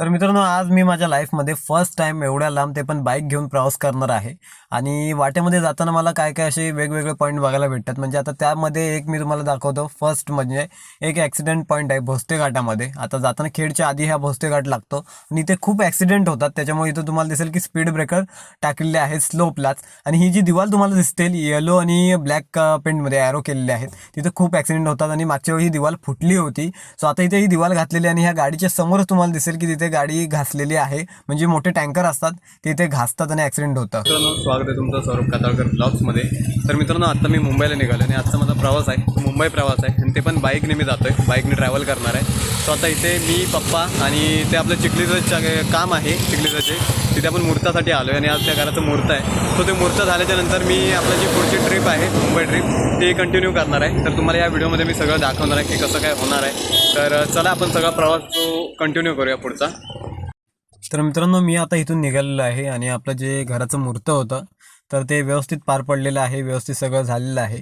तर मित्रांनो आज मी माझ्या लाईफमध्ये फर्स्ट टाईम एवढ्या लांब ते पण बाईक घेऊन प्रवास करणार आहे. आणि वाटेमध्ये जाताना मला काय काय असे वेगवेगळे पॉईंट बघायला भेटतात. म्हणजे आता त्यामध्ये एक मी तुम्हाला दाखवतो. फर्स्ट म्हणजे एक ॲक्सिडेंट पॉईंट आहे भोसते घाटामध्ये. आता जाताना खेडच्या आधी हा भोसते घाट लागतो. आणि इथे खूप ॲक्सिडेंट होतात. त्याच्यामुळे इथं तुम्हाला दिसेल की स्पीड ब्रेकर टाकलेले आहेत स्लोपलाच आणि ही जी दिवाल तुम्हाला दिसते येलो आणि ब्लॅक पेंटमध्ये ॲरो केलेले आहेत. तिथे खूप ॲक्सिडेंट होतात. आणि मागच्या वेळी ही दिवाल फुटली होती. सो आता इथे ही दिवाल घातलेली आणि ह्या गाडीच्या समोरच तुम्हाला दिसेल की तिथे गाडी घासलेली आहे. म्हणजे मोठे टँकर असतात ते इथे घासतात आणि ॲक्सिडेंट होतं. मित्रांनो स्वागत आहे तुमचं सौरभ काताळकर ब्लॉग्समध्ये तर मित्रांनो आता मी मुंबईला निघालो आणि आजचा माझा प्रवास आहे. मुंबई प्रवास आहे. आणि ते पण बाईकने मी जातो आहे बाईकने ट्रॅव्हल करणार आहे. सो आता इथे मी पप्पा आणि ते आपलं चिखलीचं काम आहे चिखलीचं तिथे आपण मुहूर्तासाठी आलो आहे आणि आज त्या घराचं मुहूर्त आहे. सो ते मुहूर्त झाल्याच्यानंतर मी आपलं जी पुढची ट्रिप आहे मुंबई ट्रिप ती कंटिन्यू करणार आहे. तर तुम्हाला या व्हिडिओमध्ये मी सगळं दाखवणार आहे की कसं काय होणार आहे. तर चला आपण सगळा प्रवास तो कंटिन्यू करूया पुढचा. तर मित्रांनो मी आता इथून निघालेलो आहे आणि आपलं जे घराचं मूर्त होतं तर ते व्यवस्थित पार पडलेलं आहे व्यवस्थित सगळं झालेलं आहे.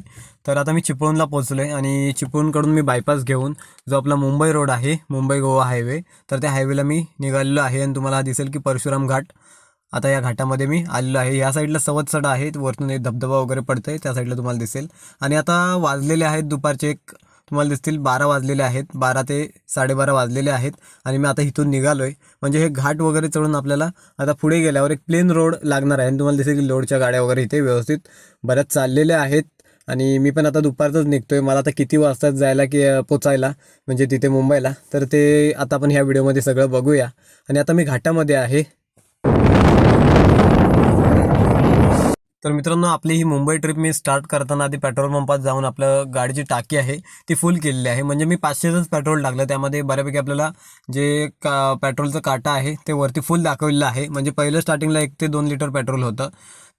तर आता मी चिपळूणला पोचलो आहे आणि चिपळूणकडून मी बायपास घेऊन जो आपला मुंबई रोड आहे मुंबई गोवा हायवे तर त्या हायवेला मी निघालेलो आहे आणि तुम्हाला दिसेल की परशुराम घाट. आता या घाटामध्ये मी आलेलो आहे. या साईडला सवतसडा आहे वरतून एक धबधबा वगैरे पडतंय त्या साईडला तुम्हाला दिसेल. आणि आता वाजलेले आहेत दुपारचे एक तुम्हाला दिसतील बारा वाजलेले आहेत बारा ते साडेबारा वाजलेले आहेत आणि मी आता इथून निघालो आहे म्हणजे हे घाट वगैरे चढून आपल्याला आता पुढे गेल्यावर एक प्लेन रोड लागणार आहे आणि तुम्हाला दिसेल की लोडच्या गाड्या वगैरे इथे व्यवस्थित बऱ्याच चाललेल्या आहेत. आणि मी पण आता दुपारचंच आहे मला आता किती वाजतात जायला की पोचायला म्हणजे तिथे मुंबईला. तर ते आता आपण ह्या व्हिडिओमध्ये सगळं बघूया. आणि आता मी घाटामध्ये आहे. तर मित्रांनो आपली ही मुंबई ट्रिप मी स्टार्ट करताना आधी पेट्रोल पंपात जाऊन आपलं गाडीची टाकी आहे ती फुल केलेली आहे. म्हणजे मी पाचशेचंच पेट्रोल टाकलं त्यामध्ये बऱ्यापैकी आपल्याला जे का पेट्रोलचं काटा आहे ते वरती फुल दाखवलेलं आहे. म्हणजे पहिलं स्टार्टिंगला एक ते दोन लिटर पेट्रोल होतं.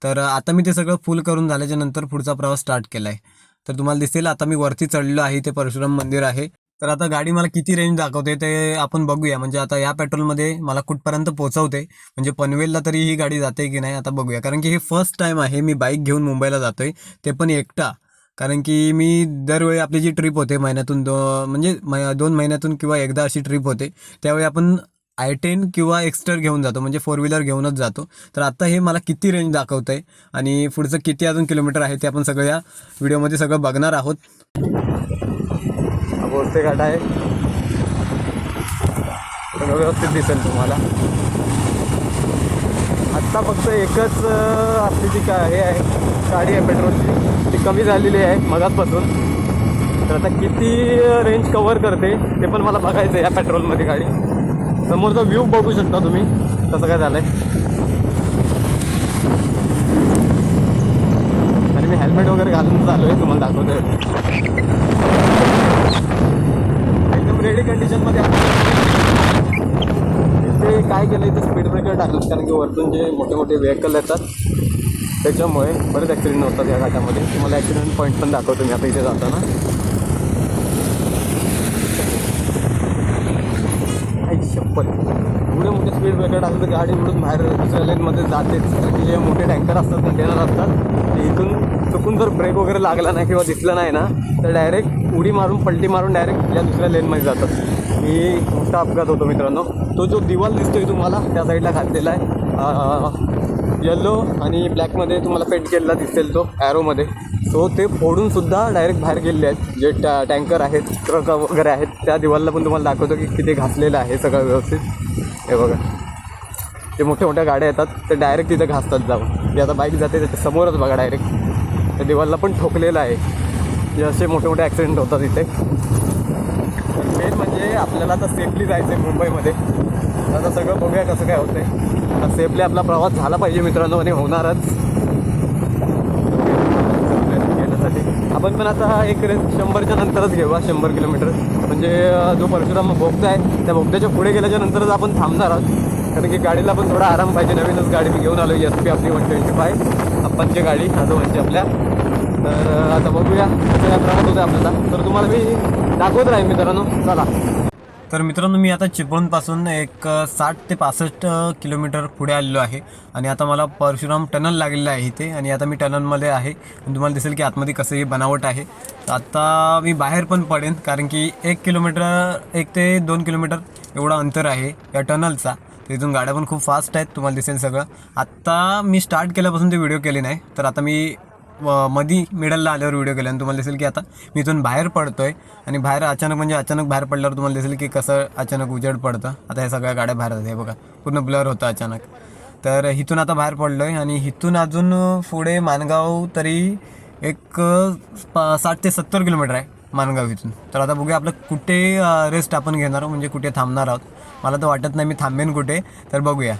तर आता मी ते सगळं फुल करून झाल्याच्यानंतर पुढचा प्रवास स्टार्ट केला आहे तर तुम्हाला दिसेल आता मी वरती चढलो आहे ते परशुराम मंदिर आहे. तर आता गाडी मला किती रेंज दाखवते ते आपण बघूया. म्हणजे आता या पेट्रोलमध्ये मला कुठपर्यंत पोहोचवते म्हणजे पनवेलला तरी ही गाडी जाते की नाही आता बघूया. कारण की हे फर्स्ट टाईम आहे मी बाईक घेऊन मुंबईला जातो आहे ते पण एकटा. कारण की मी दरवेळी आपली जी ट्रिप होते महिन्यातून दो म्हणजे दोन महिन्यातून किंवा एकदा अशी ट्रिप होते त्यावेळी आपण आय टेन किंवा एक्स्टर घेऊन जातो म्हणजे फोर व्हीलर घेऊनच जातो. तर आता हे मला किती रेंज दाखवतं आहे आणि पुढचं किती अजून किलोमीटर आहे ते आपण सगळं या व्हिडिओमध्ये सगळं बघणार आहोत. बोलते घाट आहे. सगळं व्यवस्थित दिसेल तुम्हाला. आत्ता फक्त एकच आपली जी का हे आहे गाडी आहे पेट्रोलची. ती कमी झालेली आहे मगाचपासून तर आता किती रेंज कवर करते ते पण मला बघायचं आहे या पेट्रोलमध्ये गाडी. समोरचा व्ह्यू बघू शकता तुम्ही कसं काय झालं आहे आणि मी हेल्मेट वगैरे घालून चालू आहे तुम्हाला दाखवतोय. एकदम कंडिशनमध्ये ते काय केलं इथे स्पीड ब्रेकर टाकलं कारण की वरतून जे मोठे मोठे व्हेकल येतात त्याच्यामुळे बरेच ॲक्सिडेंट होतात या घाटामध्ये. तुम्हाला ॲक्सिडेंट पॉईंट पण दाखवतो मी आता इथे जाताना. आई एवढे मोठे स्पीड ब्रेकर टाकलं तर गाडी उडून बाहेर दुसऱ्या लेनमध्ये जातेच. कारण की जे मोठे टँकर असतात कंटेनर असतात ते कुठून जर ब्रेक वगैरे लागला नाही किंवा दिसला नाही ना तर डायरेक्ट उडी मारून पलटी मारून डायरेक्ट या दुसऱ्या लेनमध्ये जातात मी मोठा अपघात होतो मित्रांनो. तो जो दिवाल दिसतोय तुम्हाला त्या साईडला घातलेला आहे. येल्लो आणि ब्लॅकमध्ये तुम्हाला पेंट केलेला दिसेल तो ॲरोमध्ये सो ते फोडूनसुद्धा डायरेक्ट बाहेर गेलेले आहेत. जे टॅ टँकर आहेत ट्रक वगैरे आहेत त्या दिवालला पण तुम्हाला दाखवतो की किती घासलेलं आहे सगळं व्यवस्थित. हे बघा. ते मोठ्या मोठ्या गाड्या येतात ते डायरेक्ट तिथे घासतात जाऊन. जे आता बाईक जाते त्याच्या समोरच बघा डायरेक्ट त्या दिवालला पण ठोकलेलं आहे. जे असे मोठे मोठे ॲक्सिडेंट होतात इथे. मेन म्हणजे आपल्याला आता सेफली जायचं आहे मुंबईमध्ये. आता सगळं बघूया कसं काय होतं आहे सेफली आपला प्रवास झाला पाहिजे मित्रांनो आणि होणारच. आपण पण आता एक रेस शंभरच्या नंतरच घेऊ हा शंभर किलोमीटर. म्हणजे जो परशुराम बोगदा आहे त्या बोगद्याच्या पुढे गेल्याच्या नंतरच आपण थांबणार आहोत. कारण की गाडीला पण थोडा आराम पाहिजे. नवीनच गाडी मी घेऊन आलो एस पी आपली वन ट्वेंटी फाय आपणची गाडी आजोबांची म्हणजे आपल्या. तर आता बघूया. कसं होतं आपल्याला. तर तुम्हाला मी दाखवत राहील मित्रांनो. चला. तर मित्रांनो मी आता चिपळूणपासून एक साठ ते पासष्ट किलोमीटर पुढे आलेलो आहे. आणि आता मला परशुराम टनल लागलेलं आहे इथे. आणि आता मी टनलमध्ये आहे. आणि तुम्हाला दिसेल की आतमध्ये कसं ही बनावट आहे. तर आता मी बाहेर पण पडेन कारण की एक किलोमीटर एक ते दोन किलोमीटर एवढा अंतर आहे या टनलचा. इथून गाड्या पण खूप फास्ट आहेत तुम्हाला दिसेल सगळं. आत्ता मी स्टार्ट केल्यापासून ते व्हिडिओ केले नाही तर आता मी मधी मिडलला आल्यावर व्हिडिओ केला. आणि तुम्हाला दिसेल की आता मी इथून बाहेर पडतो आहे आणि बाहेर अचानक म्हणजे अचानक बाहेर पडल्यावर तुम्हाला दिसेल की कसं अचानक उजेड पडतं. आता ह्या सगळ्या गाड्या बाहेर हे बघा. पूर्ण ब्लर होतं अचानक. तर इथून आता बाहेर पडलो आहे आणि इथून अजून पुढे मानगाव तरी एक साठ ते सत्तर किलोमीटर आहे मानगाव इथून. तर आता बघूया आपलं कुठे रेस्ट आपण घेणार म्हणजे कुठे थांबणार आहोत. मला तर वाटत नाही मी थांबेन कुठे तर बघूया.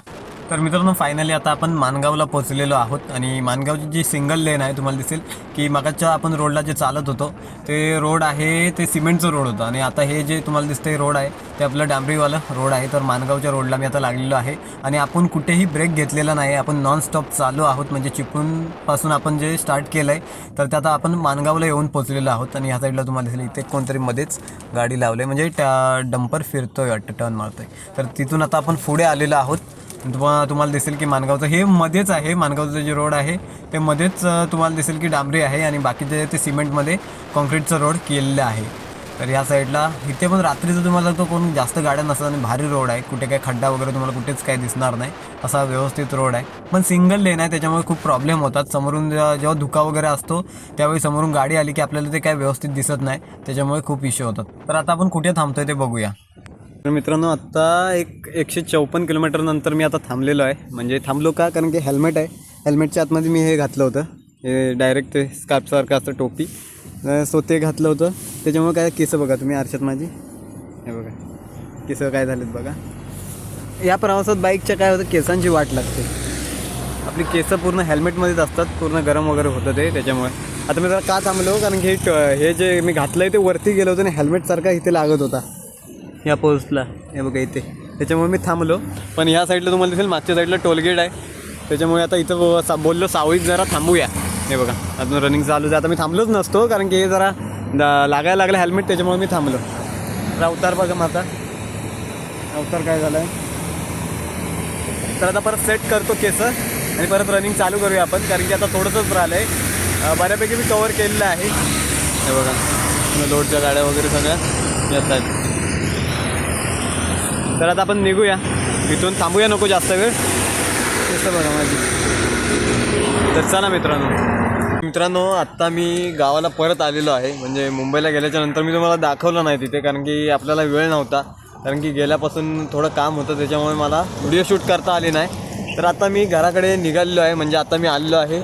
तर मित्रांनो फायनली आता आपण मानगावला पोहोचलेलो आहोत आणि मानगावची जी सिंगल लेन आहे तुम्हाला दिसेल की मागच्या आपण रोडला जे चालत होतो ते रोड आहे ते सिमेंटचं रोड होतं. आणि आता हे जे तुम्हाला दिसतं रोड आहे ते आपलं डांबरीवालं रोड आहे तर मानगावच्या रोडला मी आता लागलेलो आहे. आणि आपण कुठेही ब्रेक घेतलेला नाही आपण नॉनस्टॉप चालू आहोत म्हणजे चिपळूणपासून आपण जे स्टार्ट केलं आहे तर ते आता आपण मानगावला येऊन पोचलेलो आहोत. आणि ह्या साईडला तुम्हाला दिसेल इथे कोणतरी मध्येच गाडी लावली म्हणजे त्या डंपर फिरतोय वाटतं टर्न मारतोय. तर तिथून आता आपण पुढे आलेलो आहोत. तुम्हाला तुम्हाला दिसेल की मानगावचं हे मध्येच आहे मानगावचं जे रोड आहे ते मध्येच तुम्हाला दिसेल की डांबरी आहे. आणि बाकीचे ते सिमेंटमध्ये कॉन्क्रीटचं रोड केलेलं आहे. तर या साईडला इथे पण रात्रीचं तुम्हाला तो कोण जास्त गाड्या नसतात आणि भारी रोड आहे. कुठे काय खड्डा वगैरे तुम्हाला कुठेच काही दिसणार नाही. असा व्यवस्थित रोड आहे. पण सिंगल लेन आहे त्याच्यामुळे खूप प्रॉब्लेम होतात. समोरून जेव्हा धुका वगैरे असतो त्यावेळी समोरून गाडी आली की आपल्याला ते काय व्यवस्थित दिसत नाही. त्याच्यामुळे खूप इश्यू होतात. तर आता आपण कुठे थांबतोय ते बघूया. तर मित्रांनो आत्ता एक एकशे चौपन्न किलोमीटर नंतर मी आता थांबलेलो आहे. म्हणजे थांबलो का? कारण की हेल्मेट आहे. हेल्मेटच्या आतमध्ये मी हे घातलं होतं. हे डायरेक्ट ते स्कार्पसारखं असतं टोपी. सो ते घातलं होतं. त्याच्यामुळे काय केस बघा तुम्ही आरशात माझी. हे बघा. केस काय झालेत बघा. या प्रवासात बाईकच्या काय होतं केसांची वाट लागते. आपली केस पूर्ण हेल्मेटमध्येच असतात पूर्ण गरम वगैरे होतं ते त्याच्यामुळे. आता मी जरा का थांबलो कारण की हे हे जे मी घातलं आहे ते वरती गेलं होतं आणि हेल्मेटसारखा इथे लागत होता. या पोस्टला. हे बघा इथे. त्याच्यामुळे मी थांबलो. पण ह्या साईडला तुम्हाला दिसेल मागच्या साईडला टोलगेट आहे. त्याच्यामुळे आता इथं ब- सा- बोललो सावळीत जरा थांबूया. हे बघा. अजून रनिंग चालू आहे. आता मी थांबलोच नसतो कारण की हे जरा लागायला लागलं हेल्मेट त्याच्यामुळे मी थांबलो. तर अवतार बघा माझा. अवतार काय झालं आहे तर आता परत सेट करतो केस आणि परत रनिंग चालू करूया आपण कारण की आता थोडंसंच राहिलं आहे बऱ्यापैकी मी कवर केलेलं आहे. हे बघा. लोडच्या गाड्या वगैरे सगळ्या येत आहेत तर आता आपण निघूया. इथून थांबूया नको जास्त वेळ. कसं बघा माझी. तर चला मित्रांनो. मित्रांनो आत्ता मी गावाला परत आलेलो आहे. म्हणजे मुंबईला गेल्याच्यानंतर मी तुम्हाला दाखवलं नाही तिथे कारण की आपल्याला वेळ नव्हता. कारण की गेल्यापासून थोडं काम होतं त्याच्यामुळे मला व्हिडिओ शूट करता आले नाही. तर आता मी घराकडे निघालेलो आहे. म्हणजे आता मी आलेलो आहे.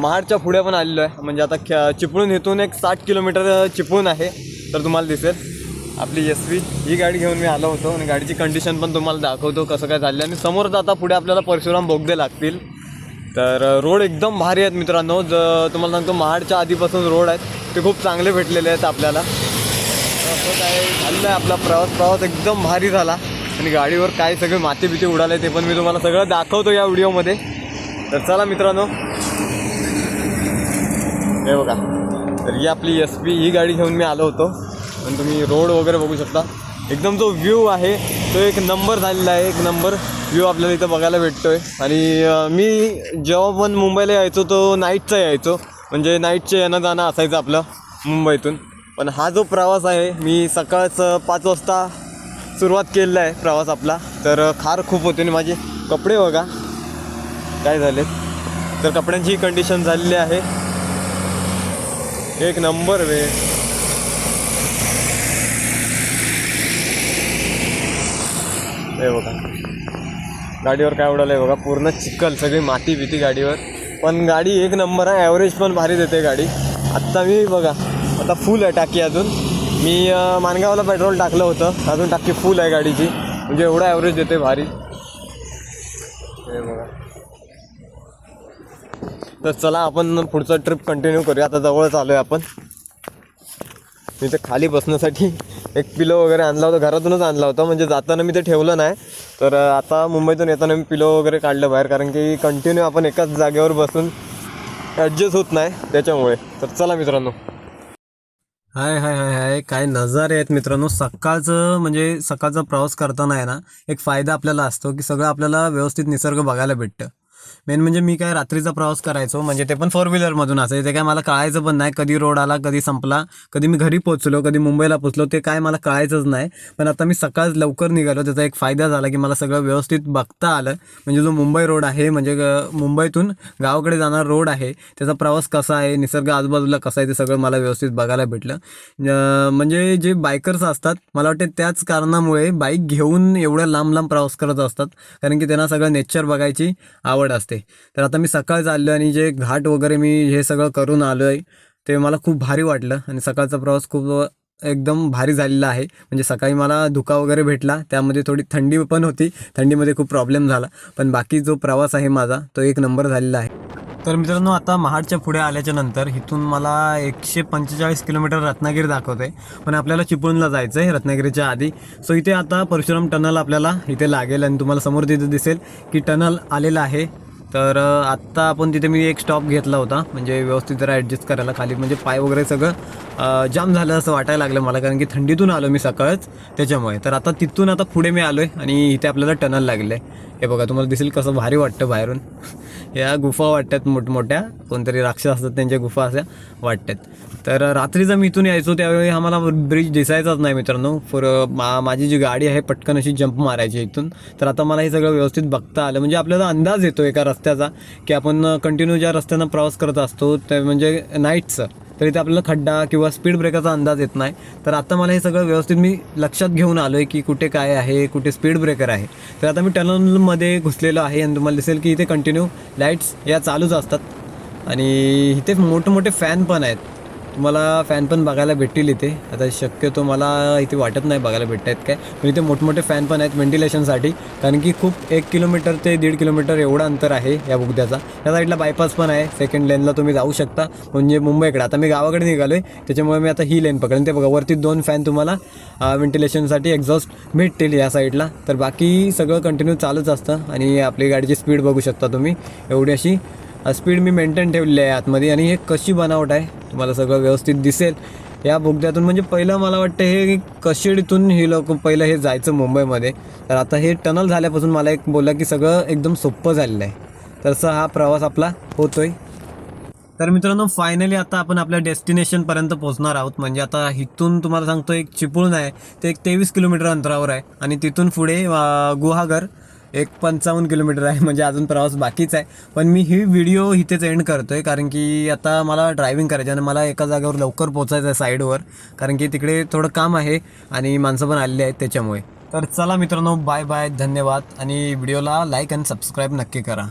महाडच्या पुढे पण आलेलो आहे. म्हणजे आता ख्या चिपळूण इथून एक साठ किलोमीटर चिपळूण आहे. तर तुम्हाला दिसेल. आपली एस व्ही ही गाडी घेऊन मी आलो होतो. आणि गाडीची कंडिशन पण तुम्हाला दाखवतो कसं काय झालं आणि समोर आता पुढे आपल्याला परशुराम बोगदे लागतील. तर रोड एकदम भारी आहेत मित्रांनो. ज तुम्हाला सांगतो महाडच्या आधीपासून रोड आहेत. ते खूप चांगले भेटलेले आहेत आपल्याला. असं काय झालेलं आहे आपला प्रवास. प्रवास एकदम भारी झाला. आणि गाडीवर काय सगळे माती बिती उडाले ते पण मी तुम्हाला सगळं दाखवतो या व्हिडिओमध्ये. तर चला मित्रांनो. हे बघा. तर ही आपली एस पी ही गाडी घेऊन मी आलो होतो. आणि तुम्ही रोड वगैरे बघू शकता. एकदम जो व्ह्यू आहे तो एक नंबर झालेला आहे एक नंबर व्ह्यू आपल्याला इथं बघायला भेटतो आहे आणि मी जेव्हा पण मुंबईला यायचो तो नाईटचा यायचो. म्हणजे नाईटचे येणं जाणं असायचं आपलं मुंबईतून. पण हा जो प्रवास आहे मी सकाळचं पाच वाजता सुरुवात केलेला आहे प्रवास आपला. तर खार खूप होते. आणि माझे कपडे बघा. काय झाले तर कपड्यांची कंडिशन झालेली आहे. एक नंबर वे. हे बघा. गाडीवर काय उडालं आहे बघा पूर्ण चिखल सगळी माती भीती गाडीवर. पण गाडी एक नंबर आहे ॲव्हरेज पण भारी देते गाडी. आत्ता मी बघा आता फुल आहे टाकी अजून. मी अं, मानगावला पेट्रोल टाकलं होतं अजून टाकी फुल आहे गाडीची. म्हणजे एवढा ॲव्हरेज देते भारी. हे बघा. तर चला आपण पुढचा ट्रिप कंटिन्यू करूया. आता जवळच आलो आहे आपण. इथे खाली बसण्यासाठी एक पिलो वगैरे आणला होता घरातूनच आणला होता. म्हणजे जाताना मी ते ठेवलं नाही. तर आता मुंबईतून येताना मी पिलो वगैरे काढलं बाहेर कारण की कंटिन्यू आपण एकाच जागेवर बसून ॲडजस्ट होत नाही त्याच्यामुळे. तर चला मित्रांनो. हाय हाय हाय हाय. काय नजारे आहेत मित्रांनो. सकाळचं म्हणजे सकाळचा प्रवास करताना आहे ना एक फायदा आपल्याला असतो की सगळं आपल्याला व्यवस्थित निसर्ग बघायला भेटतं. मेन म्हणजे मी काय रात्रीचा प्रवास करायचो म्हणजे ते पण फोर व्हीलरमधून असायचं. ते काय मला कळायचं पण नाही कधी रोड आला कधी संपला कधी मी घरी पोचलो कधी मुंबईला पोचलो ते काय मला कळायचंच नाही. पण आता मी सकाळ लवकर निघालो त्याचा एक फायदा झाला की मला सगळं व्यवस्थित बघता आलं. म्हणजे जो मुंबई रोड आहे म्हणजे मुंबईतून गावाकडे जाणारा रोड आहे त्याचा प्रवास कसा आहे निसर्ग आजूबाजूला कसा आहे ते सगळं मला व्यवस्थित बघायला भेटलं. म्हणजे जे बायकर्स असतात मला वाटते त्याच कारणामुळे बाईक घेऊन एवढ्या लांब लांब प्रवास करत असतात. कारण की त्यांना सगळं नेचर बघायची आवड असते. तर आता मी सकाळी चाललो आणि जे घाट वगैरे मी हे सगळं करून आलो आहे ते मला खूप भारी वाटलं आणि सकाळचा प्रवास खूप एकदम भारी झालेला आहे. म्हणजे सकाळी मला धुका वगैरे भेटला त्यामध्ये थोडी थंडी पण होती थंडीमध्ये खूप प्रॉब्लेम झाला. पण बाकी जो प्रवास आहे माझा तो एक नंबर झालेला आहे. तर मित्रांनो आता महाडच्या पुढे आल्याच्यानंतर इथून मला एकशे पंचेचाळीस किलोमीटर रत्नागिरी दाखवते पण आपल्याला चिपळूणला जायचं आहे रत्नागिरीच्या आधी. सो इथे आता परशुराम टनल आपल्याला इथे लागेल आणि तुम्हाला समोर तिथे दिसेल की टनल आलेलं आहे. तर आत्ता आपण तिथे मी एक स्टॉप घेतला होता. म्हणजे व्यवस्थित जरा ॲडजस्ट करायला खाली. म्हणजे पाय वगैरे सगळं जाम झालं असं वाटायला लागलं मला कारण की थंडीतून आलो मी सकाळच त्याच्यामुळे. तर आता तिथून आता पुढे मी आलो आहे आणि इथे आपल्याला टनल लागले हे बघा तुम्हाला दिसेल कसं भारी वाटतं बाहेरून. या गुफा वाटतात मोठमोठ्या कोणतरी राक्षस असतात त्यांच्या गुफा अशा वाटतात. तर रात्रीचा मी इथून यायचो त्यावेळी आम्हाला ब्रिज दिसायचाच नाही मित्रांनो. फॉर मा माझी जी गाडी आहे पटकन अशी जंप मारायची इथून. तर आता मला हे सगळं व्यवस्थित बघता आलं. म्हणजे आपल्याला अंदाज येतो एका रस्त्याचा की आपण कंटिन्यू ज्या रस्त्यानं प्रवास करत असतो ते म्हणजे नाईटचं तर इथे आपल्याला खड्डा किंवा स्पीड ब्रेकरचा अंदाज येत नाही. तर आता मला हे सगळं व्यवस्थित मी लक्षात घेऊन आलो आहे की कुठे काय आहे कुठे स्पीड ब्रेकर आहे. तर आता मी टनलमध्ये घुसलेलो आहे आणि तुम्हाला दिसेल की इथे कंटिन्यू लाईट्स या चालूच असतात. आणि इथे मोठमोठे फॅन पण आहेत. तुम्हाला फॅन पण बघायला भेटतील इथे. आता शक्यतो मला इथे वाटत नाही बघायला भेटत आहेत काय. पण इथे मोठमोठे फॅन पण आहेत व्हेंटिलेशनसाठी कारण की खूप एक किलोमीटर ते दीड किलोमीटर एवढं अंतर आहे या बोगद्याचा. या साईडला बायपास पण आहे. सेकंड लेनला तुम्ही जाऊ शकता. म्हणजे मुंबईकडे. आता मी गावाकडे निघालो आहे त्याच्यामुळे मी आता ही लेन पकडेन. ते बघा वरती दोन फॅन तुम्हाला व्हेंटिलेशनसाठी एक्झॉस्ट भेटतील या साईडला तर बाकी सगळं कंटिन्यू चालूच असतं. आणि आपली गाडीची स्पीड बघू शकता तुम्ही. एवढी अशी स्पीड मी मेंटेन ठेवलेली आहे आतमध्ये. आणि हे कशी बनावट आहे तुम्हाला सगळं व्यवस्थित दिसेल. या बोगद्यातून म्हणजे पहिलं मला वाटतं हे कशेडीतून हे लोक पहिलं हे जायचं मुंबईमध्ये. तर आता हे टनल झाल्यापासून मला एक बोलला की सगळं एकदम सोपं झालेलं आहे. तसा हा प्रवास आपला होतोय. तर मित्रांनो फायनली आता आपण आपल्या डेस्टिनेशनपर्यंत पोहोचणार आहोत. म्हणजे आता इथून तुम्हाला सांगतो एक चिपळूण आहे. ते एक तेवीस किलोमीटर अंतरावर आहे. आणि तिथून पुढे गुहागर. एक पंचावन्न किलोमीटर आहे म्हणजे अजून प्रवास बाकीच आहे. पण मी ही व्हिडिओ इथेच एंड करतो आहे कारण की आता मला ड्रायव्हिंग करायचं आहे आणि मला एका जागेवर लवकर पोचायचं आहे साईडवर कारण की तिकडे थोडं काम आहे आणि माणसं पण आलेली आहेत त्याच्यामुळे. तर चला मित्रांनो बाय बाय धन्यवाद. आणि व्हिडिओला लाईक आणि सबस्क्राईब नक्की करा.